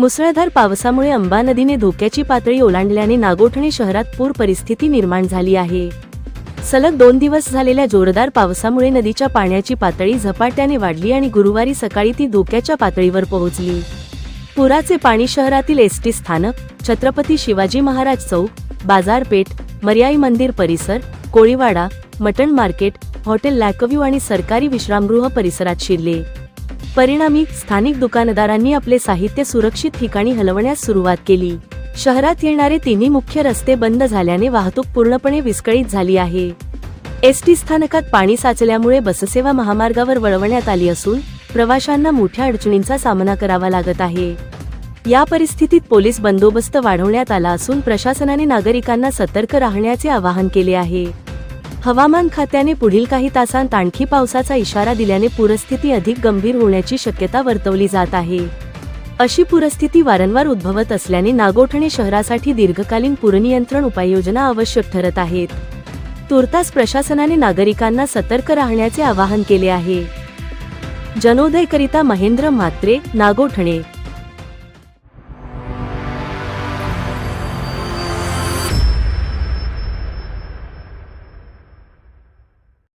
मुसळधार पावसामुळे अंबा नदीने धोक्याची पातळी ओलांडल्याने नागोठणे शहरात पूर परिस्थिती निर्माण झाली आहे. सलग दोन दिवस झालेल्या जोरदार पावसामुळे नदीच्या पाण्याची पातळी झपाट्याने वाढली आणि गुरुवारी सकाळी ती धोक्याच्या पातळीवर पोहोचली. पुराचे पाणी शहरातील एसटी स्थानक छत्रपती शिवाजी महाराज चौक बाजारपेठ मर्याई मंदिर परिसर Koliwada mutton market hotel Lakeview आणि सरकारी विश्रामगृह परिसरात शिरले. परिणामी स्थानिक दुकानदारांनी आपले साहित्य सुरक्षित ठिकाणी हलवण्यास सुरुवात केली. शहरात येणारे तिन्ही मुख्य रस्ते बंद झाल्याने वाहतूक पूर्णपणे विस्कळीत झाली आहे. एसटी स्थानकात पाणी साचल्यामुळे बससेवा महामार्गावर वळवण्यात आली असून प्रवाशांना मोठ्या अडचणींचा सामना करावा लागत आहे. या परिस्थितीत पोलीस बंदोबस्त वाढवण्यात आला असून प्रशासनाने नागरिकांना सतर्क राहण्याचे आवाहन केले आहे. हवामान खात्याने पुढील काही तासांत आणखी पावसाचा इशारा दिल्याने पूरस्थिती अधिक गंभीर होण्याची शक्यता वर्तवली जात आहे. अशी पूरस्थिती वारंवार उद्भवत असल्याने नागोठणे शहरासाठी दीर्घकालीन पूरनियंत्रण उपाययोजना आवश्यक ठरत आहेत. तुर्तास प्रशासनाने नागरिकांना सतर्क राहण्याचे आवाहन केले आहे. जनोदयकरिता महेंद्र म्हात्रे नागोठणे.